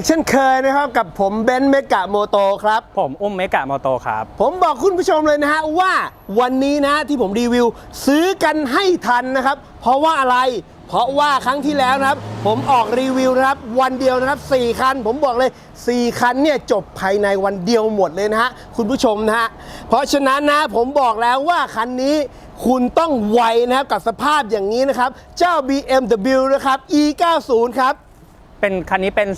อีกเช่นเคยนะครับ กับผมเบนซ์เมกะโมโตครับ ผมอุ้มเมกะมอโตครับ ผมบอกคุณผู้ชมเลยนะฮะว่าวันนี้นะที่ผมรีวิวซื้อกันให้ทันนะครับ เพราะว่าอะไร เพราะว่าครั้งที่แล้วนะครับ ผมออกรีวิวนะครับ วันเดียวนะครับ 4 คัน ผมบอกเลย 4 คันเนี่ยจบภายในวันเดียวหมดเลยนะฮะคุณผู้ชมนะฮะเพราะฉะนั้นนะผมบอกแล้วว่าคันนี้คุณต้องไวนะครับกับสภาพอย่างนี้นะครับ เจ้า BMW นะครับ E90 ครับ เป็นคันนี้เป็น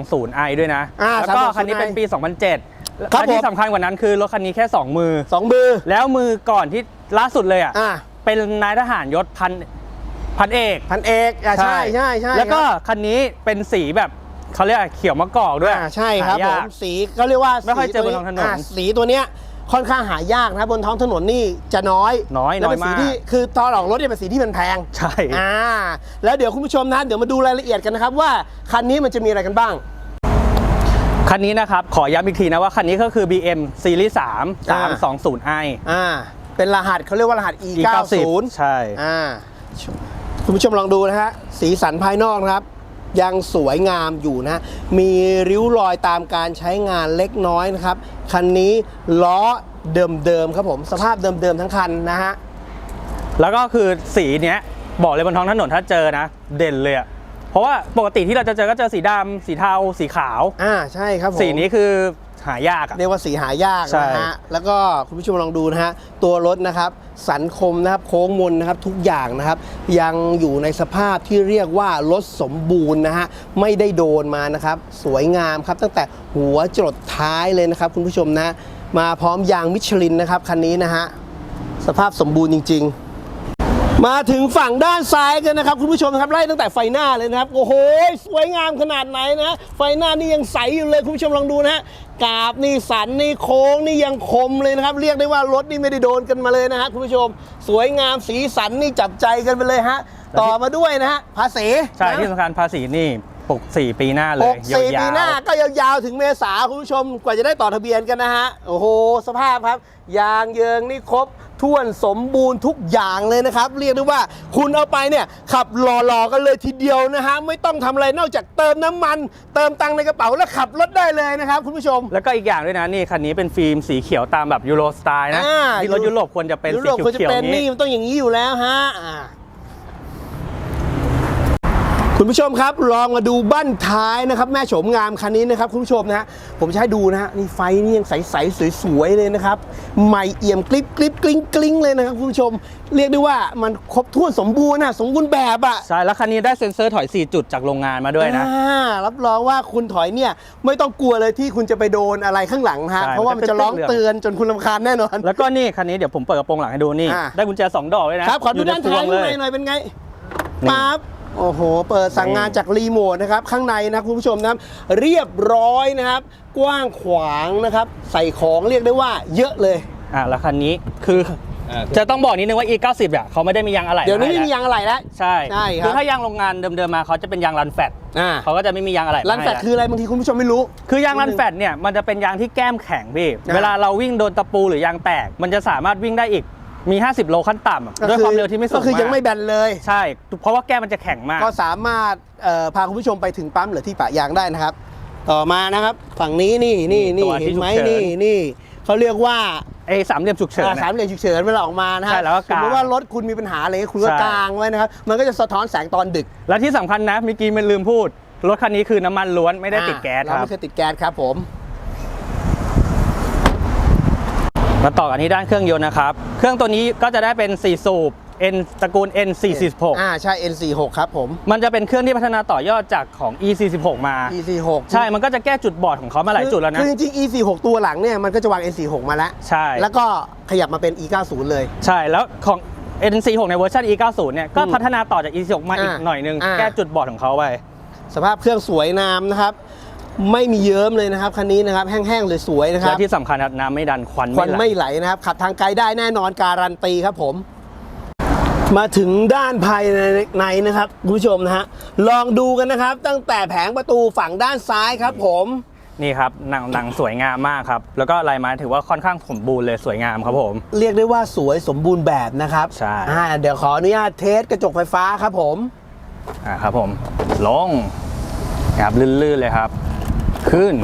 320i ด้วยนะ อ่าแล้วก็ 320i คันนี้เป็นปี 2007ครับและที่ผมสำคัญกว่านั้นคือรถคันนี้แค่ 2 มือ สองมือแล้วมือก่อนที่ล่าสุดเลยอะ อ่าเป็นนายทหารยศพันพันเอกพันเอกอะใช่ใช่ใช่แล้วก็ครับคันนี้เป็นสีแบบเขาเรียกอะไรเขียวมะกอกด้วยอ่าใช่ครับหายาผกมสีก็เรียกว่าไม่ค่อยเจอสีบนท้องถนนาสีตัวเนี้ย ค่อนข้างหายากนะครับบนท้องถนนนี่จะน้อยน้อยแล้วเป็นน้อยสีมากที่คือตอนออกรถเนี่ยเป็นสีที่มันแพงใช่อ่าแล้วเดี๋ยวคุณผู้ชมนะเดี๋ยวมาดูรายละเอียดกันนะครับว่าคันนี้มันจะมีอะไรกันบ้างคันนี้นะครับ ขอย้ำอีกทีนะว่าคันนี้ก็คือ BM Series 3อ่า 320i อ่า เป็นรหัสเขาเรียกว่ารหัส E90 E90 ใช่ อ่า คุณผู้ชมลองดูนะฮะ สีสันภายนอกนะครับ ยังสวยงามอยู่นะมีริ้วรอยตามการใช้งานเล็กน้อยนะครับ คันนี้ล้อเดิมๆครับผมสภาพเดิมๆทั้งคันนะฮะแล้วก็คือสีเนี้ยบอกเลยบนท้องถนนถ้าเจอนะ เด่นเลยอะเพราะว่าปกติที่เราจะเจอก็เจอสีดำสีเทาสีขาว อ่าใช่ครับผมสีนี้คือหายากอะเรียกว่าสีหายากใช่นะฮะแล้วก็คุณผู้ชมลองดูนะฮะตัวรถนะครับ สันคมนะครับโค้งมนนะครับทุกอย่างนะครับ ยังอยู่ในสภาพที่เรียกว่ารถสมบูรณ์นะฮะไม่ได้โดนมานะครับ สวยงามครับตั้งแต่หัวจรดท้ายเลยนะครับ คุณผู้ชมนะ มาพร้อมยางมิชลินนะครับคันนี้นะฮะสภาพสมบูรณ์จริง ๆ มาถึงฝั่งด้านซ้ายกันนะครับคุณผู้ชมครับไล่ตั้งแต่ไฟหน้าเลยนะครับ โอ้โห สวยงามขนาดไหนนะ ไฟหน้านี่ยังใสอยู่เลยคุณผู้ชมลองดูนะฮะกราบนี่สันนี่โค้งนี่ยังคมเลยนะครับ เรียกได้ว่ารถนี่ไม่ได้โดนกันมาเลยนะฮะคุณผู้ชม สวยงามสีสันนี่จับใจกันไปเลยฮะต่อมาด้วยนะฮะภาษีใช่ที่สำคัญภาษีนี่ปกสี่ปีหน้าเลหยกสี่ยาวๆปีหน้าก็ยาวๆ ถึงเมษาคุณผู้ชมกว่าจะได้ต่อทะเบียนกันนะฮะ โอ้โห สภาพครับ ยางเยิงนี่ครบ ท้วนสมบูรณ์ทุกอย่างเลยนะครับ เรียกได้ว่าคุณเอาไปเนี่ยขับหล่อๆกันเลยทีเดียวนะฮะไม่ต้องทำอะไรนอกจากเติมน้ำมัน เติมตังค์ในกระเป๋าแล้วขับรถได้เลยนะครับคุณผู้ชม แล้วก็อีกอย่างด้วยนะนี่คันนี้เป็นฟิล์มสีเขียวตามแบบยูโรสไตล์นะอ่าที่รถยุโรปควรจะเป็นยุสีโรปควรจะเขียวเป็นๆนี้นี่มันต้องอย่างนี้อยู่แล้วฮะอ่า คุณผู้ชมครับลองมาดูบั้นท้ายนะครับ แม่โฉมงามคันนี้นะครับคุณผู้ชมนะฮะผมจะให้ดูนะฮะนี่ไฟนี่ยังใสๆสวยๆเลยนะครับใหม่เอี่ยมกริบกริบกลิ้งกลิ้งเลยนะครับคุณผู้ชม เรียกได้ว่ามันครบถ้วนสมบูรณ์นะสมบูรณ์แบบอะใช่แล้วคันนี้ได้เซ็นเซอร์ถอย 4 จุดจากโรงงานมาด้วยนะอ่ารับรองว่าคุณถอยเนี่ยไม่ต้องกลัวเลยที่คุณจะไปโดนอะไรข้างหลังฮะใช่เพราะว่ามันจะร้องเตือนจนคุณรำคาญแน่นอน แล้วก็นี่คันนี้เดี๋ยวผมเปิดกระโปรงหลังให้ดูนี่ อ่าได้กุญแจสองดอกเลยนะครับขอดูยู่ใด้านท้ายพวงข้างในหน่อยเป็นไงนี่ปั๊บ โอ้โห เปิดสั่งงานจากรีโมทนะครับ ข้างในนะครับคุณผู้ชมนะครับ เรียบร้อยนะครับ กว้างขวางนะครับ ใส่ของเรียกได้ว่าเยอะเลย อ่าแล้วคันนี้คืออจะต้องบอกนิดนึงว่า E90 อะเขาไม่ได้มียางอะไหล่เดี๋ยวนี้ไม่ให้มียางอะไรแล้ว ใช่ใช่ครับคือถ้ายางโรงงานเดิมๆมาเขาจะเป็นยางรันแฟตอ่าเขาก็จะไม่มียางอะไหล่รันแฟตให้คืออะไรบางทีคุณผู้ชมไม่รู้ คือยางรันแฟตเนี่ยมันจะเป็นยางที่แก้มแข็งพี่อ่าเวลาเราวิ่งโดนตะปูหรือยางแตก มันจะสามารถวิ่งได้อีก มี 50 โลขั้นต่ำอะด้วยความเร็วที่ไม่สูงก็คือยังไม่ากแบนเลย ใช่ เพราะว่าแก้มมันจะแข็งมาก ก็สามารถเอ่อพาคุณผู้ชมไปถึงปั๊มหรือที่ปะยางได้นะครับ ต่อมานะครับ ฝั่งนี้นี่นี่นี่ตัวที่เห็นไหมฉุกเฉินนี่นี่เขาเรียกว่าไอ้สามเหลี่ยมฉุกเฉินอ่าอะสามเหลี่ยมฉุกเฉินเวลาออกมานะฮะใช่แล้วก็สกางมมติว่ารถคุณมีปัญหาอะไรคุณก็ใช่กางไว้นะครับ มันก็จะสะท้อนแสงตอนดึก และที่สำคัญนะเมื่อกี้มันลืมพูด รถคันนี้คือน้ำมันล้วนไม่ได้ติดแก๊สเราครับไม่เคยติดแก๊สครับผม มาต่อกันที่ด้านเครื่องยนต์นะครับ เครื่องตัวนี้ก็จะได้เป็น 4 สูบ N ตระกูล N446 อ่าใช่ N46 ครับผม มันจะเป็นเครื่องที่พัฒนาต่อยอดจากของ E46 มา E46 ใช่ มันก็จะแก้จุดบอดของเขามาหลายจุดแล้วนะ คือจริงๆ E46 ตัวหลังเนี่ยมันก็จะวาง N46 มาแล้ว ใช่ แล้วก็ขยับมาเป็น E90 เลย ใช่ แล้วของ N46 ในเวอร์ชัน E90 เนี่ยก็อืมพัฒนาต่อจาก E46 มาอีกอ่าหน่อยนึงอ่าแก้จุดบอดของเขาไป สภาพเครื่องสวยงามนะครับ ไม่มีเยิ้มเลยนะครับคันนี้นะครับแห้งๆเลยสวยนะคและรับที่สำคัญครับน้ำไม่ดันควันควันไม่ไหลไม่ไหลนะครับขับทางไกลได้แน่นอนการันตีครับผมมาถึงด้านภายในในนะครับคุณผู้ชมนะฮะลองดูกันนะครับ ตั้งแต่แผงประตูฝั่งด้านซ้ายครับผมนี่ครับหนังหนังสวยงามมากครับ แล้วก็ลายไม้ถือว่าค่อนข้างสมบูรณ์เลยสวยงามครับผม เรียกได้ว่าสวยสมบูรณ์แบบนะครับใช่อ่าเดี๋ยวขออนุญาตเทสกระจกไฟฟ้าครับผมอ่าครับผมลงครับลื่นๆเลยครับ ขึ้น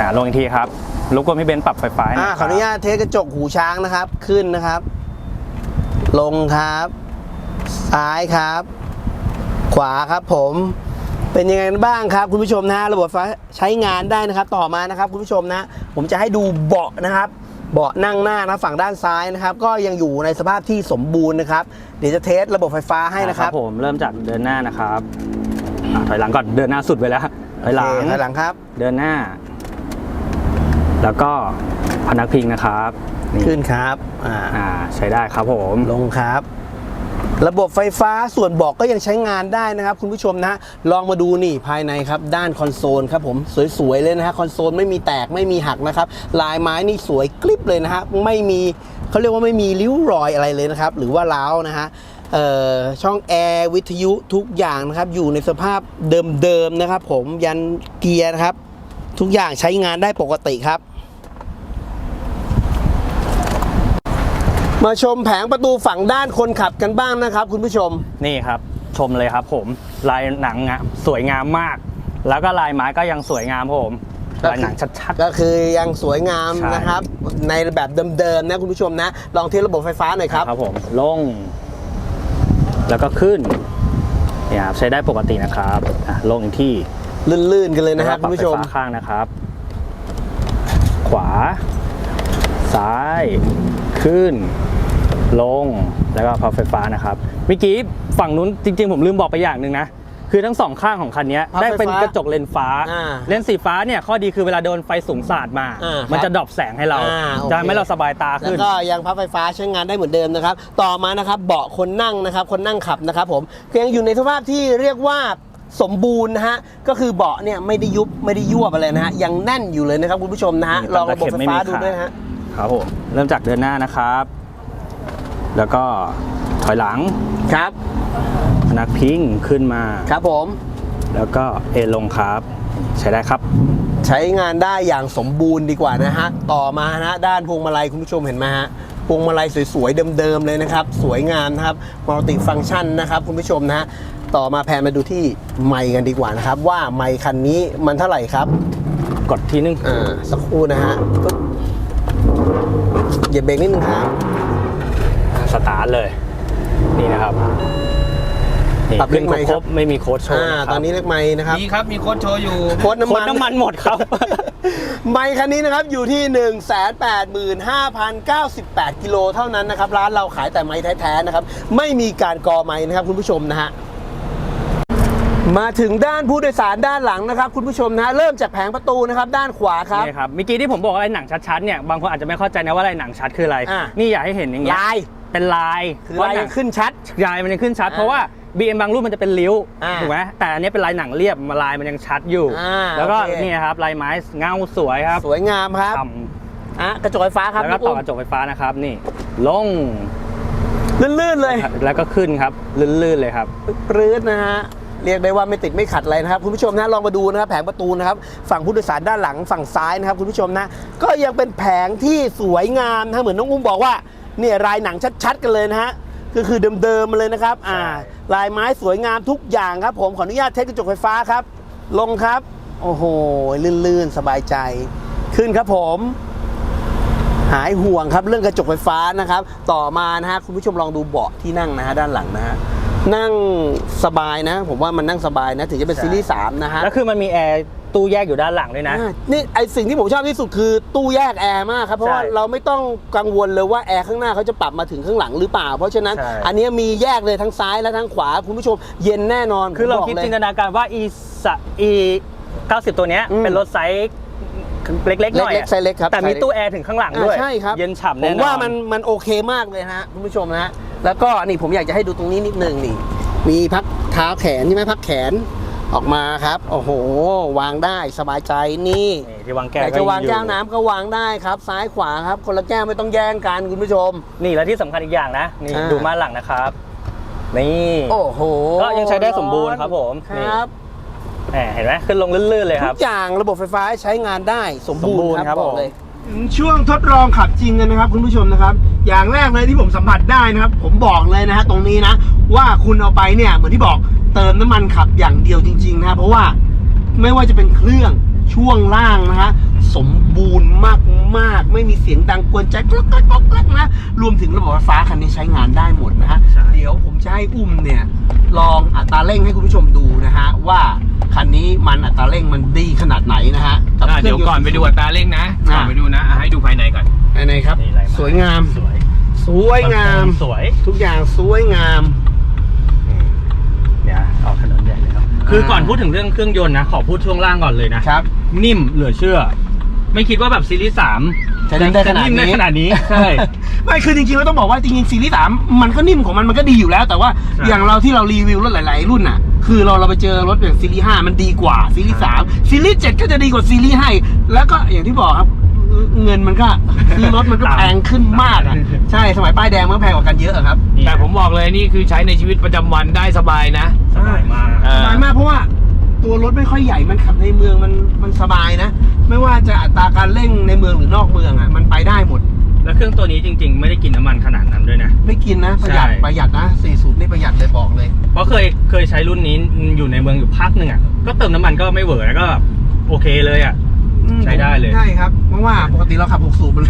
อ่าลงอีกทีครับรบกวนพี่เบนซ์ปรับไฟฟ้าให้หอ่าน่อยขออนุญาตเทสกระจกหูช้างนะครับ ขึ้นนะครับ ลงครับ ซ้ายครับ ขวาครับผม เป็นยังไงกันบ้างครับ คุณผู้ชมนะระบบไฟฟ้าใช้งานได้นะครับ ต่อมานะครับ คุณผู้ชมนะ ผมจะให้ดูเบาะนะครับ เบาะนั่งหน้านะฝั่งด้านซ้ายนะครับ ก็ยังอยู่ในสภาพที่สมบูรณ์นะครับ เดี๋ยวจะเทสระบบไฟฟ้าให้นะครับ ผมเริ่มจากเดินหน้านะครับอ่าถอยหลังก่อนเดินหน้าสุดไปแล้ว ถอยหลังโอเคถอยหลังครับ เดินหน้า แล้วก็พนักพิงนะครับนี่ขึ้นครับอ่าอ่าใช้ได้ครับผม ลงครับระบบไฟฟ้าส่วนเบอกก็ยังใช้งานได้นะครับ คุณผู้ชมนะ ลองมาดูนี่ภายในครับ ด้านคอนโซลครับผมสวยๆเลยนะฮะคอนโซลไม่มีแตกไม่มีหักนะครับ ลายไม้นี่สวยกริบเลยนะฮะไม่มีเขาเรียกว่าไม่มีริ้วรอยอะไรเลยนะครับ หรือว่าร้าวนะฮะเอ่อ ช่องแอร์วิทยุทุกอย่างนะครับ อยู่ในสภาพเดิมๆนะครับ ผมยันเกียร์นะครับ ทุกอย่างใช้งานได้ปกติครับ มาชมแผงประตูฝั่งด้านคนขับกันบ้างนะครับ คุณผู้ชม นี่ครับ ชมเลยครับผมลายหนังอะสวยงามมาก แล้วก็ลายไม้ก็ยังสวยงามครับผมลายหนังชัด ก็คือยังสวยงามใช่ นะครับ ในแบบเดิมๆนะคุณผู้ชมนะ ลองเทสระบบไฟฟ้าหน่อยๆครับ ครับผมลง แล้วก็ขึ้นเนี่ยครับใช้ได้ปกตินะครับอะลงอีกที่ลื่นๆกันเลยนะฮะแล้วก็คุณผู้ชมปรับไฟฟ้าข้างนะครับ ขวา ซ้าย ขึ้น ลงแล้วก็พับไฟฟ้านะครับเมื่อกี้ฝั่งนู้นจริง ๆ ผมลืมบอกไปอย่างหนึ่งนะ คือทั้งสองข้างของคันนี้พับไฟฟ้าได้เป็นกระจกเลนส์ฟ้า อ่าเลนส์สีฟ้าเนี่ยข้อดีคือเวลาโดนไฟสูงสาดมา อ่ามันครับจะดรอปแสงให้เรา อ่าโอเค จะทำให้เราสบายตาแล้วขึ้น ก็ยังพับไฟฟ้าใช้งานได้เหมือนเดิมนะครับ ต่อมานะครับเบาะคนนั่งนะครับ คนนั่งขับนะครับผมยังอยู่ในสภาพที่เรียกว่าสมบูรณ์นะฮะ ก็คือเบาะเนี่ยไม่ได้ยุบไม่ได้ยวบอะไรนะฮะ ยังแน่นอยู่เลยนะครับคุณผู้ชมนะฮะนี่ลองระบบไฟฟ้าตะเข็บไม่มีดูขาดด้วยนะฮะ ครับผมเริ่มจากเดินหน้านะครับ แล้วก็ ถอยหลังครับพนักพิงขึ้นมา ครับผม แล้วก็เอนลงครับ ใช้ได้ครับ ใช้งานได้อย่างสมบูรณ์ดีกว่านะฮะ ต่อมานะด้านพวงมาลัยคุณผู้ชมเห็นไหมฮะพวงมาลัยสวยๆเดิมๆเลยนะครับ สวยงามนะครับมัลติฟัง c t ชันนะครับ คุณผู้ชมนะฮะต่อมาแพนมาดูที่ไมค์กันดีกว่านะครับ ว่าไมค์คันนี้มันเท่าไหร่ครับ กดทีนึงอ่าสักครู่นะฮะปึ๊บเหยียบเบรกนิดนึงครับสตาร์ทเลย นี่นะครับนี่ปรับขึ้นเลขไมค์คครรับบไม่มีโค้ดโชว์อ่านะครับตอนนี้เลขไมค์นะครับมีครับมีโค้ดโชว์อยู่ โค้ดน้ำโค้มัดนน้ำมันหมดครับ ไมค์คันนี้นะครับอยู่ที่ 1 8 5 0 9 8 กิโลเท่านั้นนะครับ ร้านเราขายแต่ไม้แท้ๆนะครับ ไม่มีการกอไม้นะครับคุณผู้ชมนะฮะ มาถึงด้านผู้โดยสารด้านหลังนะครับ คุณผู้ชมนะเริ่มจากแผงประตูนะครับ ด้านขวาครับ นี่ครับเมื่อกี้ที่ผมบอกว่าอะไรหนังชัดๆเนี่ยบางคนอาจจะไม่เข้าใจนะว่าอะไรหนังชัดคืออะไร อะ นี่อยากให้เห็นอย่างเงี้ยลาย เป็นลายคือลายหนัยังขึ้นชัดลายมันยังขึ้นชัดอ่าเพราะว่า BM บางรุ่นมันจะเป็นริ้วอ่าถูกไหมแต่อันนี้เป็นลายหนังเรียบลายมันยังชัดอยู่อ่าแล้วก็โอเคนี่ครับลายไม้เงาสวยครับ สวยงามครับต่อะกระจกไฟฟ้าำครับแล้วก็ต่อกระจกไฟฟ้านะครับนี่ลงลื่นๆเลย แล้วก็ขึ้นครับลื่นๆเลยครับปรื้ดนะฮะเรียกได้ว่าไม่ติดไม่ขัดอะไรนะครับคุณผู้ชมนะลองมาดูนะครับแผงประตูนะครับฝั่งผู้โดยสารด้านหลังฝั่งซ้ายนะครับคุณผู้ชมนะก็ยังเป็นแผงที่สวยงามนะเหมือนน้องอุ้มบอกว่า เนี่ยลายหนังชัดๆ กันเลยนะฮะก็คือเดิมๆมาเลยนะครับอ่าลายไม้สวยงามทุกอย่างครับผมขออนุญาตเทสกระจกไฟฟ้าครับ ลงครับ โอ้โหลื่นๆ สบายใจ ขึ้นครับผมหายห่วงครับเรื่องกระจกไฟฟ้านะครับ ต่อมานะฮะคุณผู้ชมลองดูเบาะที่นั่งนะฮะด้านหลังนะฮะนั่งสบายนะ ผมว่ามันนั่งสบายนะ ถึงจะเป็นใช่ซีรีส์3นะฮะแล้วคือมันมีแอร์ ตู้แยกอยู่ด้านหลังด้วยนะ อ่านี่ไอสิ่งที่ผมชอบที่สุดคือตู้แยกแอร์มากครับ เพราะว่าใช่เราไม่ต้องกังวลเลยว่าแอร์ข้างหน้าเขาจะปรับมาถึงข้างหลังหรือเปล่า เพราะฉะนั้น ใช่ อันนี้มีแยกเลยทั้งซ้ายและทั้งขวาคุณผู้ชมเย็นแน่นอนคือเราผมบกคิดลย จินตนาการว่า e สะ e 90 ตัวเนี้ยอืมเป็นรถไซส์เล็กๆหน่อยเล็กๆไซส์เล็กครับแต่มีไซส์เล็ก ตู้แอร์ถึงข้างหลังด้วย อ่าใช่ครับเย็นฉ่ำผแน่นมอนว่ามันมันโอเคมากเลยฮะคุณผู้ชมนะฮะแล้วก็นี่ผมอยากจะให้ดูตรงนี้นิดนึงนี่ มีพักเท้าแขนใช่ไหมพักแขน ออกมาครับ โอ้โห วางได้สบายใจนี่นี่ที่วางแก้วอยากจะวางอยู่แก้วน้ำก็วางได้ครับ ซ้ายขวาครับ คนละแก้วไม่ต้องแย่งกันคุณผู้ชม นี่แล้วที่สำคัญอีกอย่างนะ นี่อ่า ดูมาหลังนะครับ นี่ โอ้โหก็ยังใช้ได้สมบูรณ์ครับผมคนี่ รับ แหมเห็นไหมขึ้นลงลื่นๆเลยคทุรับ กอย่างระบบไฟฟ้าใช้งานได้สมบูสมบูรรณ์ณ์ครับบอกผม เลย ถึงช่วงทดลองขับจริงกันนะครับคุณผู้ชมนะครับ อย่างแรกเลยที่ผมสัมผัสได้นะครับ ผมบอกเลยนะฮะตรงนี้นะ ว่าคุณเอาไปเนี่ยเหมือนที่บอกเติมน้ำมันขับอย่างเดียวจริง ๆนะฮะเพราะว่าไม่ว่าจะเป็นเครื่องช่วงล่างนะฮะสมบูรณ์มากๆ ไม่มีเสียงดังกวนใจกรอกกรอกกรอกกรอกนะรวมถึงระบบไฟฟ้าคันนี้ใช้งานได้หมดนะฮะใช่เดี๋ยวผมจะให้อุ้มเนี่ยลองอัตราเร่งให้คุณผู้ชมดูนะฮะว่าคันนี้มันอัตราเร่งมันดีขนาดไหนนะฮะกับอะครื่เดี๋ยวงต์ก่อนไปดูอัตราเร่งนะอะก่อนไปดูนะอะให้ดูภายในก่อนภายในครับนี่อะไรมาสวยงามสวย สวยงาม สวย ทุกอย่างสวยงาม เนี่ยออกถนนใหญ่เลยครับคือก่อนพูดถึงเรื่องเครื่องยนต์นะ ขอพูดช่วงล่างก่อนเลยนะครับ นิ่มเหลือเชื่อ ไม่คิดว่าแบบซีรีส์สามจะนิ่มได้ขนาดนี้จะมได้ขนาดนี้ ใช่ ไม่คือจริงๆแล้วต้องบอกว่าจริงๆซีรีส์สามมันก็นิ่มของมันมันก็ดีอยู่แล้ว แต่ว่าใช่อย่างเราที่เรารีวิวรถหลาย ๆ รุ่นน่ะ คือเราเราไปเจอรถอย่างซีรีส์ห้ามันดีกว่าซีรีส์สามซีรีส์เจ็ดก็จะดีกว่าซีรีส์ห้าแล้วก็อย่างที่บอกครับ เงินมันก็ซื้อรถมันก็แพงขึ้นมากอะใช่สมัยป้ายแดงมันก็แพงกว่ากันเยอะอะครับนี่แต่ผมบอกเลยนี่คือใช้ในชีวิตประจำวันได้สบายนะ สบายมากเอสอบายมากเพราะว่าตัวรถไม่ค่อยใหญ่มันขับในเมืองมันมันสบายนะ ไม่ว่าจะอัตราการเร่งในเมืองหรือนอกเมืองอะมันไปได้หมด แล้วเครื่องตัวนี้จริง ๆ ไม่ได้กินน้ำมันขนาดนั้นด้วยนะ ไม่กินนะประหยัดใช่ ประหยัดนะสี่สูบนี่ประหยัดเลยบอกเลย เพราะเคยเคยใช้รุ่นนี้อยู่ในเมืองอยู่พักหนึ่งอะก็เติมน้ำมันก็ไม่เวอร์แล้วก็แบบโอเคเลยอะ อืมใช้ได้เลย ใช่ครับเพราะว่าปกติเราขับ 6 สูบมัน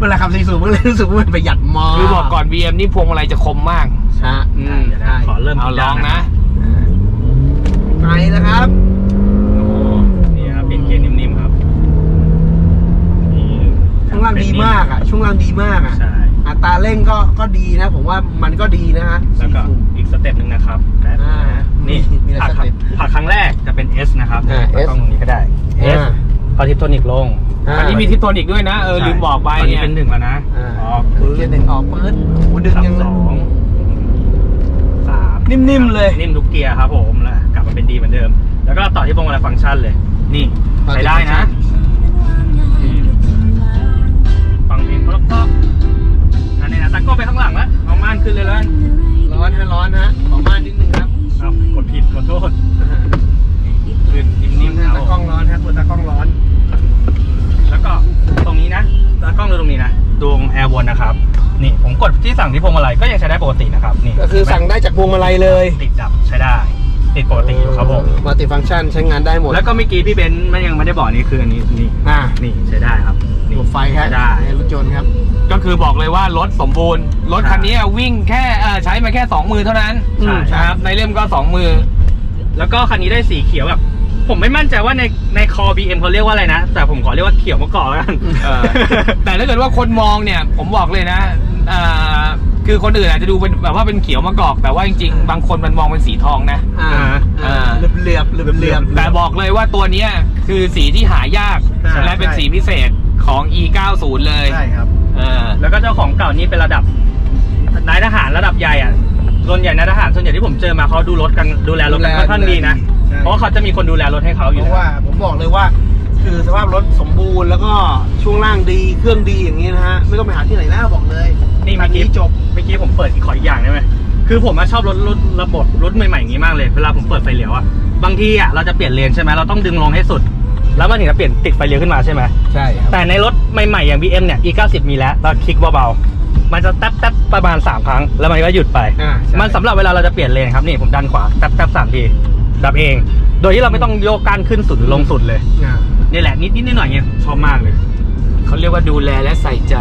เวลาขับ4สูบมันเลยรู้สึกว่ามันประหยัดมากคือบอกก่อน BM นี่พวงมาลัยจะคมมาก ใช่อืม เดี๋ยวนะใช่ขอเริ่มเอาลองนะ ไปแล้วครับ โอ้นี่ครับเป็นเกียร์นิ่มๆครับนี่ช่วงล่างดีมากอะ ช่วงล่างดีมากอะ ใช่ อัตราเร่งก็ก็ดีนะ ผมว่ามันก็ดีนะฮะแล้วก็สี่สูบ อีกสเต็ปหนึ่งนะครับแป๊บนึงนะอ่านี่นี่มีหลายผักสเต็ปผักครั้งแรกจะเป็น S นะครับอ่า S ต้องตรงนี้ก็ได้ S อ่า พอทิปโทนิกลง อ่า อันนี้มีทิปโทนิกด้วยนะเออลืมบอกไปตอนนี้เนี่ยเป็นหนึ่งแล้วนะอ่า ออกเกียร์หนึ่งออกปื๊ดโอ้โหดึงสามยังสองสามนิ่มๆเลย นิ่มทุกเกียร์ครับผมแล้วกลับมาเป็นดีเหมือนเดิม แล้วก็ต่อที่พวงมาลัยฟังก์ชันเลย นี่ใช้ได้นะนี่ฟังเพลงแล้วก็อันนี้นะตะโก้ไปข้างหลังแล้วเอาม่านขึ้นเลยแล้วกันร้อนฮะร้อนฮะขอมานิดนึงครับเอากดผิดขอโทษคือนิ่มๆฮะครับตากล้องร้อนฮะตัวตากล้องร้อน แล้วก็ตรงนี้นะตากล้องดูตรงนี้นะดวงแอร์วนนะครับ นี่ผมกดที่สั่งที่พวงมาลัยก็ยังใช้ได้ปกตินะครับ นี่ก็คือสั่งได้จากพวงมาลัยเลยติดดับใช้ได้ ติดปกติอยู่ครับผมมัลติฟังก์ชันใช้งานได้หมด แล้วก็เมื่อกี้พี่เบนซ์มันยังไม่ได้บอกนี่คืออันนี้นี่อ่า นี่ใช้ได้ครับนี่ระบบไฟฮะใช้ได้ ในรถยนต์ครับ ก็คือบอกเลยว่ารถสมบูรณ์ รถคันนี้วิ่งแค่เอ่อใช้มาแค่สองมือเท่านั้นใช่ นะครับในเล่มก็สองมือ แล้วก็คันนี้ได้สีเขียวแบบ ผมไม่มั่นใจว่าในในคอ BM เขาเรียกว่าอะไรนะ แต่ผมขอเรียกว่าเขียวมะกอกแล้วกัน เออ แต่ถ้าเกิดว่าคนมองเนี่ย ผมบอกเลยนะเอ่อคือคนอื่นอาจจะดูเป็นแบบว่าเป็นเขียวมะกอก แต่ว่าจริงๆ บางคนมันมองเป็นสีทองนะ อ่าอ่า เหลือบเหลือบเหลือบเหลือบแต่บอกเลยว่าตัวเนี้ยคือสีที่หายาก ใช่ และเป็นสีพิเศษของ e 9 0 เลยใช่ครับ เออ แล้วก็เจ้าของเก่านี่เป็นระดับนายทหารระดับใหญ่อะส่วนใหญ่นายทหารส่วนใหญ่ที่ผมเจอมาเขาดูรถกันดูแลรถกันค่อนข้างดีนะ ใช่ เพราะว่าเขาจะมีคนดูแลรถให้เขาอเพยู่ราะว่าผมบอกเลยว่า คือสภาพรถสมบูรณ์แล้วก็ช่วงล่างดีเครื่องดีอย่างนี้นะฮะไม่ต้องไปหาที่ไหนแล้วบอกเลยนี่คัเมื่อกี้จบ เมื่อกี้ผมเปิดอีกขออีกอย่างได้ไหมคือผมอะชอบรถรถระบบรถใหม่ๆอย่างนี้มากเลยเวลาผมเปิดไฟเลี้ยวอะบางทีอะเราจะเปลี่ยนเลนใช่ไหมเราต้องดึงลงให้สุด แล้วมันถึงจะเปลี่ยนติดไฟเลี้ยวขึ้นมาใช่ไหม ใช่ครับ แต่ในรถใหม่ๆอย่าง BM เนี่ย E90 มีแล้วเราคลิกเบาๆ มันจะแต๊บๆประมาณ 3 ครั้ง แล้วมันก็หยุดไป อ่าใช่ มันสำหรับเวลาเราจะเปลี่ยนเลนครับ นี่ผมดันขวาแต๊บๆสามที ดับเอง โดยที่เราไม่ต้องโยกก้านขึ้นสุดหรือลงสุดเลยอ่านี่แหละนิดๆหน่อยๆเนี่ยชอบมากเลย เขาเรียกว่าดูแลและใส่ใจ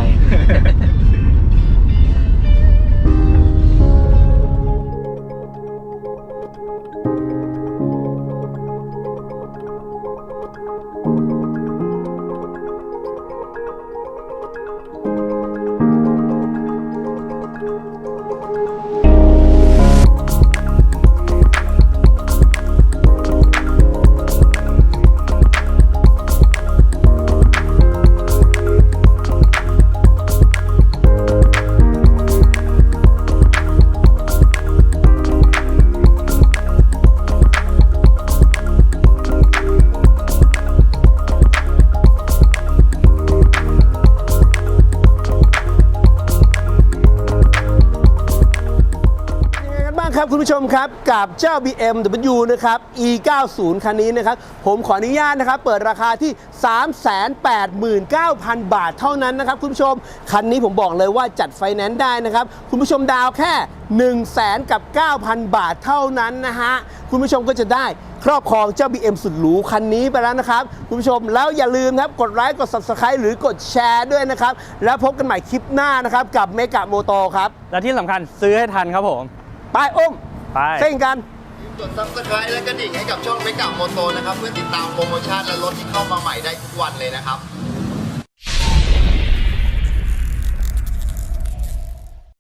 คุณผู้ชมครับกับเจ้า BMW นะครับ E90 คันนี้นะครับ ผมขออนุญาตนะครับ เปิดราคาที่ 389,000 บาทเท่านั้นนะครับ คุณผู้ชม คันนี้ผมบอกเลยว่าจัดไฟแนนซ์ได้นะครับ คุณผู้ชมดาวแค่ 1 0 0 0 0แสนกับ 9,000 บาทเท่านั้นนะฮะ คุณผู้ชมก็จะได้ครอบครองเจ้า BM สุดหรูคันนี้ไปแล้วนะครับ คุณผู้ชมแล้วอย่าลืมนะครับ กดไลค์กด Subscribe หรือกดแชร์ด้วยนะครับ แล้วพบกันใหม่คลิปหน้านะครับ กับเมกะโมโตครับ และที่สำคัญซื้อให้ทันครับผม ไปอุ้ม ไปเส้นกันกด subscribe และกระดิ่งให้กับช่องเมกะโมโตนะครับ เพื่อติดตามโปรโมชั่นและรถที่เข้ามาใหม่ได้ทุกวันเลยนะครับ